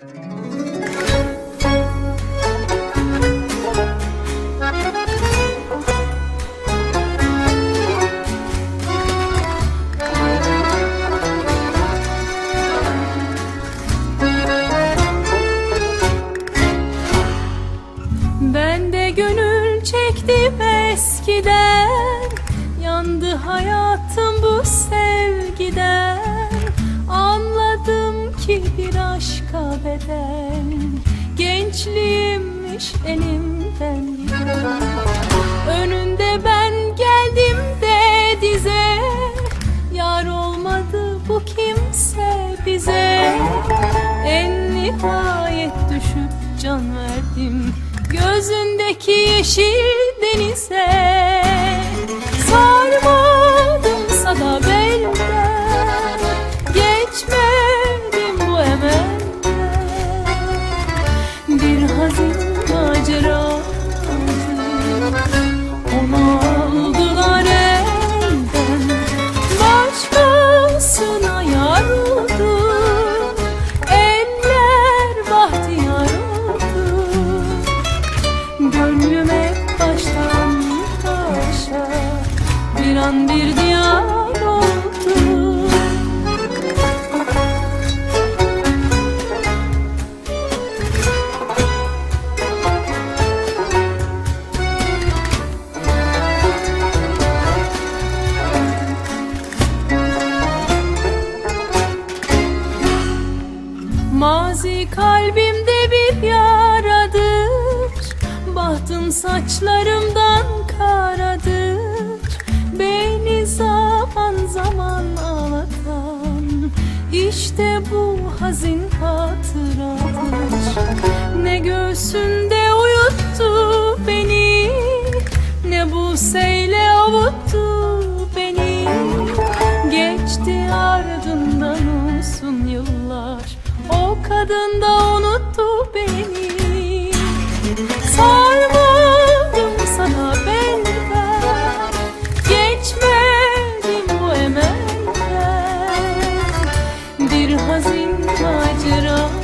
Ben de gönül çektim eskiden bedel Gençliğimmiş elimden giden Önünde ben geldim de dize. Yar olmadı bu kimse bize. En nihayet düşüp can verdim. Gözündeki yeşil denize Bir an bir diyar oldu. Mazi kalbimde bir yaradır. Bahtım saçlarımdan karadır İşte bu hazin hatıradır Ne göğsünde uyuttu beni Ne bu seyle avuttu beni. Geçti ardından uzun yıllar O kadın da unuttu beni hazin macera.